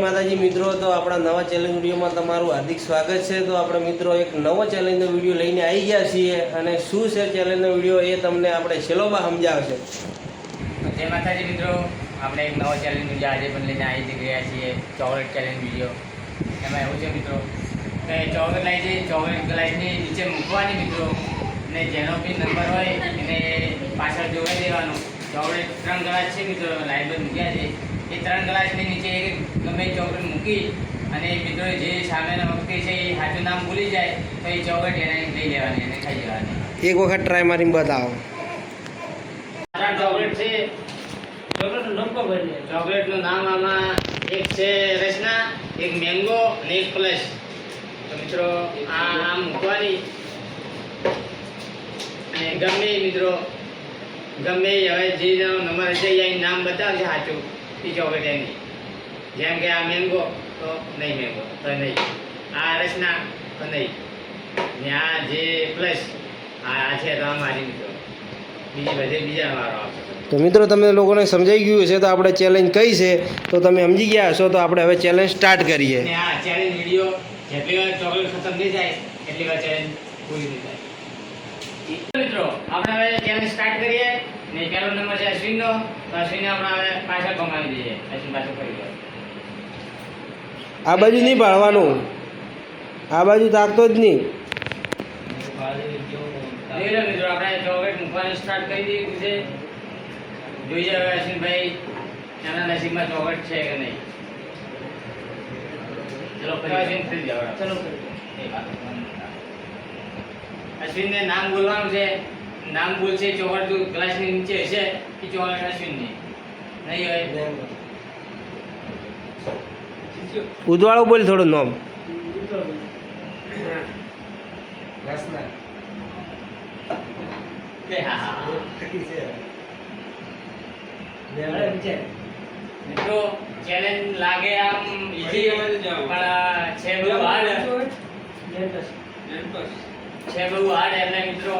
માતાજી મિત્રો, તો આપણા નવા ચેલેન્જ વિડીયોમાં તમારું હાર્દિક સ્વાગત છે. તો આપણે મિત્રો એક નવો ચેલેન્જનો વીડિયો લઈને આવી ગયા છીએ અને શું છે ચેલેન્જનો વીડિયો એ તમને આપણે છેલ્લોમાં સમજાવશે. જય માતાજી મિત્રો, આપણે એક નવો ચેલેન્જ વીડિયો આજે પણ લઈને આવી ગયા છીએ, ચોકલેટ ચેલેન્જ વીડિયો. એમાં એવું છે મિત્રો, કે ચોકલેટ લાઈ છે, ચોકલેટ લાઈટની નીચે મૂકવાની મિત્રો. અને જેનો બી નંબર હોય એને પાછળ જોઈ દેવાનો. ચોકલેટ ત્રણ ગ્લાસ છે મિત્રો, લાઈટ મૂક્યા છે. એ ત્રણ ગ્લાસની નીચે એક ગમે એ ચોકલેટ મૂકી અને મિત્રો જે સામેના વખતે છે એ સાચું નામ ભૂલી જાય તો એ ચોકલેટ એને લઈ લેવાની અને ખાઈ લેવાની. એક વખત ટ્રાય મારીને બતાવો. ત્રણ ચોકલેટ છે. ચોકલેટનું નામ આમાં એક છે રચના એક મેંગો અને એક પ્લસ તો મિત્રો આ આમ મૂકવાની. અને ગમે મિત્રો ગમે હવે જે નંબર હશે એ અહીં નામ બતાવશે સાચું. એની જેમ કે આ મેંગો તો નહીં મેંગો તો નહીં. આ રચના તો નહીં. ને આ જે પ્લસ આ છે તો આ મારી મિત્રો. બીજી બધે બીજા વારો આવશે તો મિત્રો તમે લોકોને સમજાઈ ગયું છે તો આપણે ચેલેન્જ કઈ છે? તો તમે સમજી ગયા હશો તો આપણે હવે ચેલેન્જ સ્ટાર્ટ કરીએ. આ ચેલેન્જ વીડિયો જેટલી વાર ચોકલેટ ખતમ થઈ જાય એટલી વાર ચેલેન્જ પૂરી થઈ જાય. મિત્રો આપણે હવે ચેલેન્જ સ્ટાર્ટ કરીએ. ને પહેલો નંબર છે અશ્વિનનો. તો અશ્વિનને આપણે હવે પાછળ કમાવી દઈએ અશ્વિન પાછળ કરી દો આ બાજુ નહીં ભાળવાનું. આ બાજુ તાકતો જ નહીં. આપણે ચોકલેટ મૂકવાનું સ્ટાર્ટ કરી દીધું છે. જોઈએ હવે અશ્વિનભાઈ એના નસીબમાં ચોકલેટ છે કે નહીં. ચલો ફરી અશ્વિન ફરી જાઓ ચલો અશ્વિનને નામ બોલવાનું છે. નામ બોલશે ચોકલેટ ગ્લાસની નીચે હશે એ ચોકલેટ અશ્વિનની નહીં હોય? ઉદવાળો બોલ થોડું નોમ. કે હા હા મિત્રો ચેલેન્જ લાગે આમ ઈઝી પણ છે બહુ હાર્ડ છે બહુ હાર્ડ એટલે મિત્રો.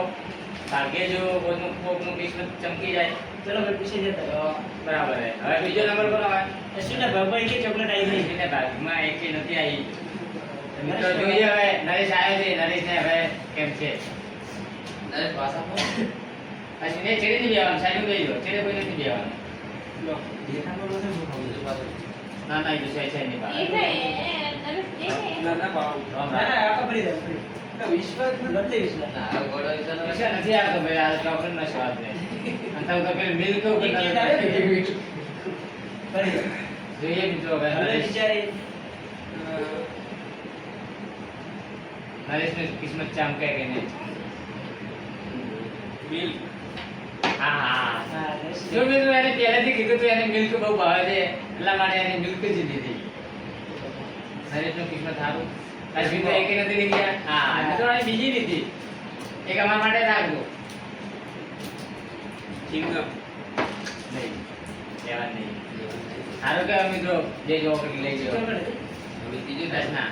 ભાગ્ય જો કોઈનું કોઈનું કિસ્મત ચમકી જાય તો બરાબર હવે બીજો નંબર બોલો હવે એને ભાગમાં એક નથી આવી. તો મિત્રો જોઈએ હવે નરેશ આવ્યો છે નરેશને હવે કેમ છે? નરેશ પાસા પછી ને છેડે નહીં આવવાનું સાઈડ બેસી ગયો છેડે કોઈ નથી આવવાનું ના ના એ સાઈડ સાઈડ નહીં પૈસા નથી આવતો ભાઈ આ ચોકલેટ નો સ્વાદ લે અને તમે તો પેલું મિલ્ક જોઈએ મિત્રો હવે નરેશ નરેશની કિસ્મત ચામકે કે નહીં? હા હા. જો મિત્રો એને પહેલેથી કીધું હતું એને મિલ્ક બહુ ભાવે છે. એટલા માટે એને મિલ્ક જ દીધી. નરેશનું કિસ્મત સારું? અશ્વિન તો એકે નથી લીધી ગયા હા. તો એને બીજી લીધી. એક અમારા માટે રાખજો. નહીં. લેવા નહીં. સારું કે મિત્રો જે ચોકલેટ લઈ ગયો રચના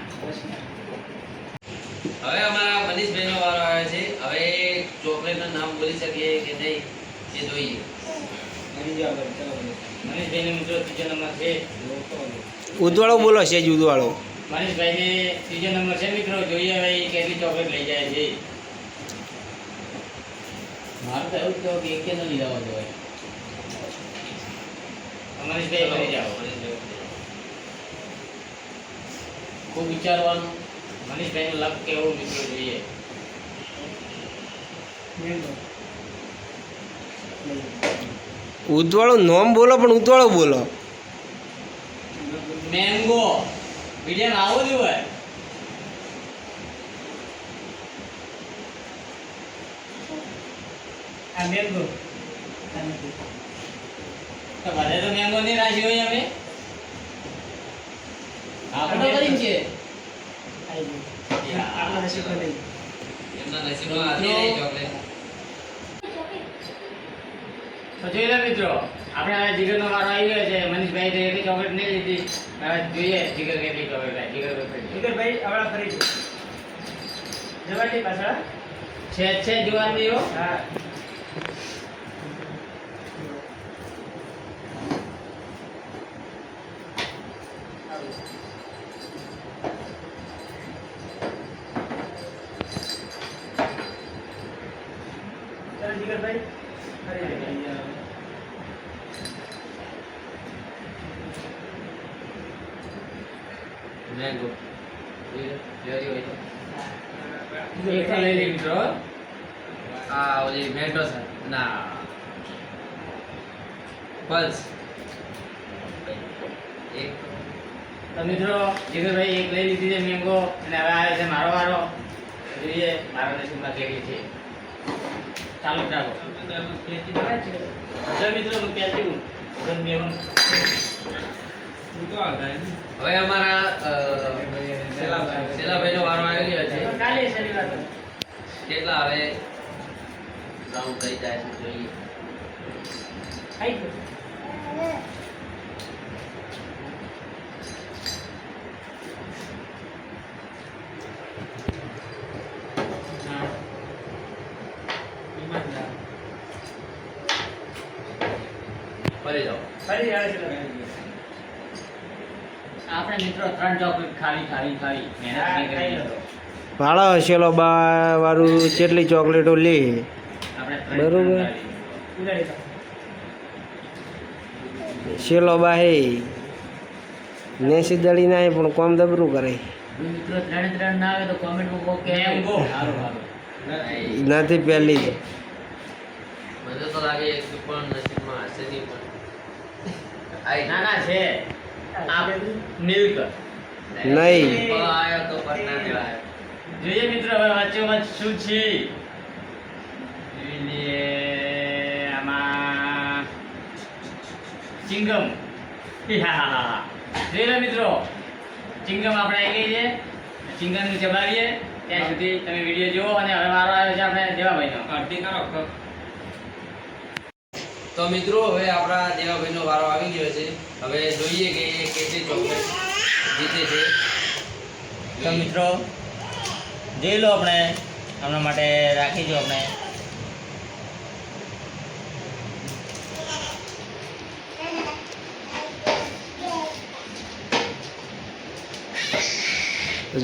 હવે અમારા મનીષભાઈનો વારો આવ્યો છે. હવે ચોકલેટનું નામ બોલી શકીએ કે નહીં? એ જોઈએ. મનીષભાઈ મિત્રો ત્રીજો નંબર છે. ઉદવાળો બોલો સેજ ઉદવાળો. મનીષભાઈને ત્રીજો નંબર છે મિત્રો જોઈએ ભાઈ કેટલી ચોકલેટ લઈ જાય છે. મારે તો એવું જ કહું કે એકે ન લીધા હોતો હોય મનીષભાઈ કરી જાઓ. ખૂબ વિચારવાનું. મનીષભાઈનું લક કેવું મિત્રો જોઈએ? ઉદવાળું નોમ બોલો પણ ઉદવાળો બોલો. મેંગો. વીડિયો આવો જ હોય તો બધે તો મેંગો નહીં રાશી હોય અમે આપણે કરી છે એમના નસીબમાં હતી નહીં ચોકલેટ તો જોઈ લો મિત્રો આપણે હવે જીગરનો વારો આવી ગયો છે. મનીષભાઈ તો એટલી ચોકલેટ નહીં લીધી. હવે જોઈએ જીગર કેટલી ચોકલેટ જીગર જીગરભાઈ છે ફરી જવાની પાછળ. છે છે હોય તો એક તો લઈ લે મિત્રો આ ઓલી મેંગો છે ના પલ્સ એક તો મિત્રો જીગરભાઈ એક લઈ લીધી છે મેંગો અને હવે આવે છે મારો વારો જોઈએ મારો નસીબમાં કેવી છે ચાલુ રાખો મિત્રો હું પહેરતી હું મેવન હવે અમારા શેલાભાઈનો વારો આવી ગયો છે. કાલે શનિવાર કેટલા હવે રાઉન્ડ થઈ જાય છે જોઈએ ખાઈ ગયો. હા. ઈમાનદાર. ફરી જાઓ ફરી આવે છે આપણે મિત્રો ત્રણ ચોકલેટ ખાવી ખાવી ખાવી મહેનત કરી. ભાડો હશેલો બા વાળું કેટલી ચોકલેટો લે. બરોબર. શેલો બા હે. નેસી દળી ના પણ કોમ દબરું કરે. જો મિત્રો ત્રણે ત્રણ ના આવે તો કોમેન્ટમાં કહો કે સારું સારું નથી પહેલી જ લાગે પણ નસીબમાં હશે નહીં પણ. ના ના છે. આ મિલ્ક નહીં. જોઈએ મિત્રો હવે વચ્ચોવચ્ચ શું છે? આમાં ચિંગમ હા જોઈ મિત્રો ચિંગમ આપણે આવી ગઈ છે. ચિંગમ ચબાવીએ ત્યાં સુધી તમે વીડિયો જુઓ અને હવે મારો આવ્યો છે આપણે દેવાભાઈનો. અડધી કરો. તો મિત્રો હવે આપણા દેવાભાઈનો વારો આવી ગયો છે. હવે જોઈએ કે એ કેટલી ચોકલેટ જીતે છે. તો મિત્રો જોઈ લો આપણે આપણા માટે રાખી દો આપણે.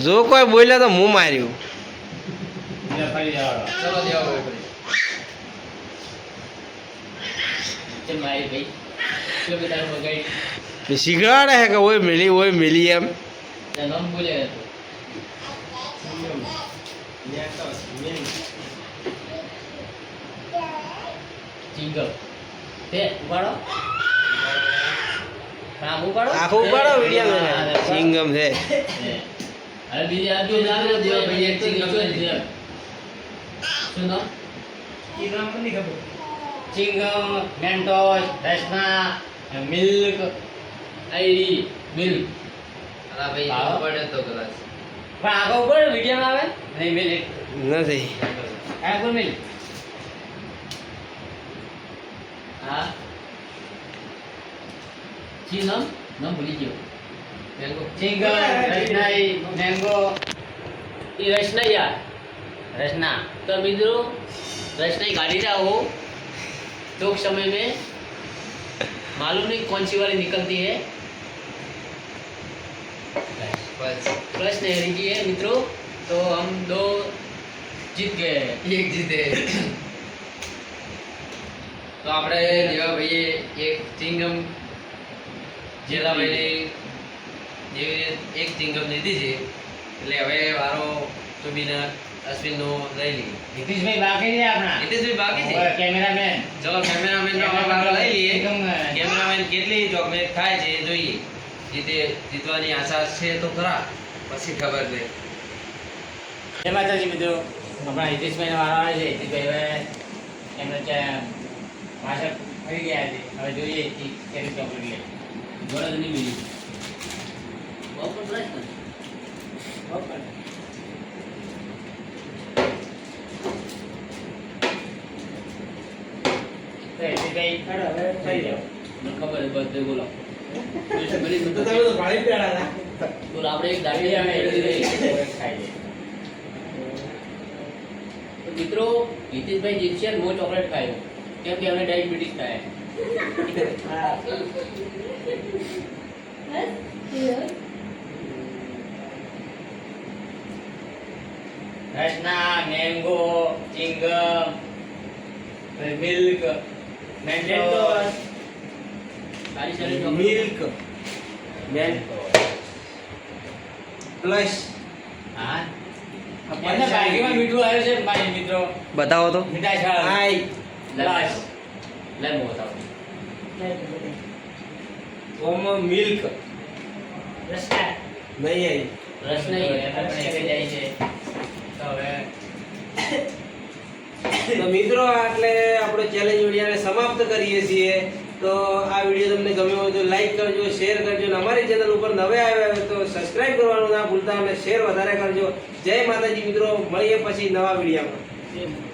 જો કોઈ બોલ્યા તો હું માર્યું. ચલો દેવાભાઈ ચલ મારી ભાઈ. શું તારું બગાડી શીખવાડે હે કે ઓય મિલી ઓય મિલી એમ. નામ બોલ્યા હતું ચિંગમ. તે ઉપાડો. આખું ઉપાડો. વીડિયો સિંગમ છે. હે. બીજી આ જો ના દેવા ભાઈ એક ચિંગમ છે. છે. શું નામ? ચિંગમ મેન્ટોસ રસના મિલ્ક આઈડી મિલ્ક. અલા ભાઈ પડે તો ગ્લાસ પણ આગળ ઉપર વીડિયો આવે? નહીં મિલ્ક. નથી. આગળ મિલ્ક. હા. Chewing gum? નામ ભૂલી ગયો. મેંગો. ચિંગમ રસનાઈ મેંગો. એ રસનાઈ યાર. રસના. તો મિત્રો રસનાઈ ગાડી જાઓ हो टूक समय में मालूम नहीं कौन सी वाली निकलती है બસ प्रश्न है की है मित्रों तो हम दो जीत गए એક જીતે તો આપણે દેવાભાઈએ એક ચિંગમ જેલાભાઈને જેવી રીતે એક ચિંગમ લીધી છે એટલે હવે વારો સુબીના અશ્વિનનું લઈ લઈએ. નીતિશભાઈ બાકી છે આપણા. નીતિશભાઈ બાકી છે? કેમેરામેન. ચલો કેમેરામેન નો ભાગ લઈ લઈએ. કેમેરામેન કેટલી ચોકલેટ થાય છે એ જોઈએ. જીતે જીતવાની આશા છે તો ખરા પછી ખબર નહીં જય માતાજી મિત્રો. આપણા હિતેશભાઈનો વારો આવે છે. હિતેશભાઈ હવે એમનો ભાષા ફરી ગયા છે. હવે જોઈએ કેટલી ચોકલેટ લે. ગરજ નહીં બીજી. બપોર બપોર એ મિત્રો જીતેશભાઈ જીતશે મો ચોકલેટ ખાયો કેમ કે અમને ડાયાબિટીસ થાય Rachna mango chewing gum milk Mentos milk man plus હા. એમને મીઠું આવ્યું છે મારી મિત્રો. બતાવો તો. મીઠાઈ છાળ આઈ લાશ લઈ હું બતાવું. ઓમ મિલ્ક રસ્તા નહીં આઈ રસ નહીં એમાં પણ જાય છે. તો હવે તો મિત્રો એટલે આપણે ચેલેન્જ વિડીયોને સમાપ્ત કરીએ છીએ. તો આ વીડિયો તમને ગમ્યો હોય તો લાઈક કરજો શેર કરજો. અને અમારી ચેનલ ઉપર નવે આવ્યા હોય તો સબસ્ક્રાઇબ કરવાનું ના ભૂલતા અને શેર વધારે કરજો. જય માતાજી મિત્રો, મળીએ પછી નવા વિડીયોમાં